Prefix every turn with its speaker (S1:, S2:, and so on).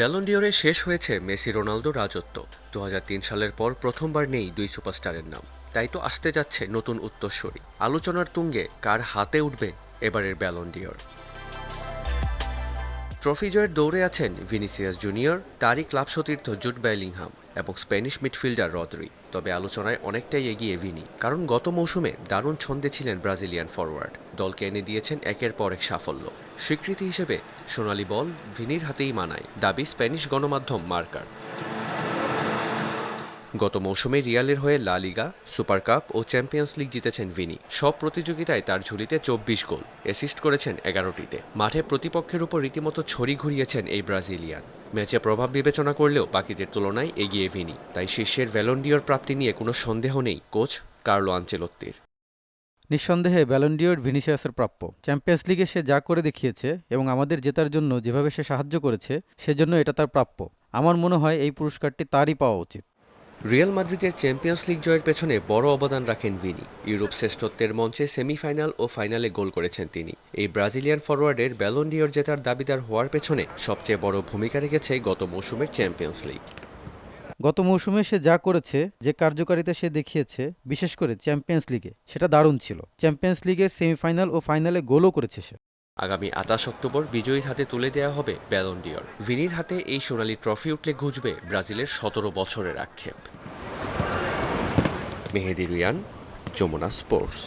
S1: ব্যালন্ডিওরে শেষ হয়েছে Messi Ronaldo রাজত্ব। দু হাজার তিন সালের পর প্রথমবার নেই দুই সুপারস্টারের নাম। তাই তো আসতে যাচ্ছে নতুন উত্তরসূরি। আলোচনার তুঙ্গে কার হাতে উঠবে এবারের ব্যালন্ডিওর ট্রফি জয়ের দৌড়ে আছেন ভিনিসিয়াস জুনিয়র তারই ক্লাব সতীর্থ জুট বেলিংহাম এবং স্প্যানিশ মিডফিল্ডার রদ্রি। তবে আলোচনায় অনেকটাই এগিয়ে ভিনি, কারণ গত মৌসুমে দারুণ ছন্দে ছিলেন ব্রাজিলিয়ান ফরওয়ার্ড দলকে এনে দিয়েছেন একের পর এক সাফল্য। স্বীকৃতি হিসেবে সোনালি বল ভিনির হাতেই মানায়, দাবি স্প্যানিশ গণমাধ্যম মার্কার। গত মৌসুমে রিয়ালের হয়ে লা লিগা, সুপার কাপ ও চ্যাম্পিয়ন্স লিগ জিতেছেন ভিনি। সব প্রতিযোগিতায় তার ঝুলিতে চব্বিশ গোল, অ্যাসিস্ট করেছেন এগারোটিতে। মাঠে প্রতিপক্ষের উপর রীতিমতো ছড়ি ঘুরিয়েছেন এই ব্রাজিলিয়ান। ম্যাচে প্রভাব বিবেচনা করলেও বাকিদের তুলনায় এগিয়ে ভিনি, তাই শীর্ষের ভ্যালন্ডিওর প্রাপ্তি নিয়ে কোনো সন্দেহ নেই কোচ কার্লো আঞ্চেলত্তির
S2: নিঃসন্দেহে ব্যালন্ডিওর ভিনিসিয়াসের প্রাপ্য। চ্যাম্পিয়ন্স লিগে সে যা করে দেখিয়েছে এবং আমাদের জেতার জন্য যেভাবে সে সাহায্য করেছে, সেজন্য এটা তার প্রাপ্য। আমার মনে হয় এই পুরস্কারটি তারই পাওয়া উচিত।
S1: রিয়াল মাদ্রিদের চ্যাম্পিয়ন্স লিগ জয়ের পেছনে বড় অবদান রাখেন ভিনি। ইউরোপ শ্রেষ্ঠত্বের মঞ্চে সেমিফাইনাল ও ফাইনালে গোল করেছেন তিনি। এই ব্রাজিলিয়ান ফরওয়ার্ডের ব্যালন্ডিওর জেতার দাবিদার হওয়ার পেছনে সবচেয়ে বড় ভূমিকা রেখেছে গত মৌসুমের চ্যাম্পিয়ন্স লিগ।
S2: গত মৌসুমে সে যা করেছে, যে কার্যকারিতা সে দেখিয়েছে, বিশেষ করে চ্যাম্পিয়ন্স লিগে, সেটা দারুণ ছিল। চ্যাম্পিয়ন্স লিগের সেমিফাইনাল ও ফাইনালে গোলও করেছে সে।
S1: আগামী আঠাশ অক্টোবর বিজয়ীর হাতে তুলে দেওয়া হবে ব্যালন ডিওর ভিনির হাতে এই সোনালি ট্রফি উঠলে ঘুচবে ব্রাজিলের সতেরো বছরের আক্ষেপ। মেহেদি রিয়ান, যমুনা স্পোর্টস।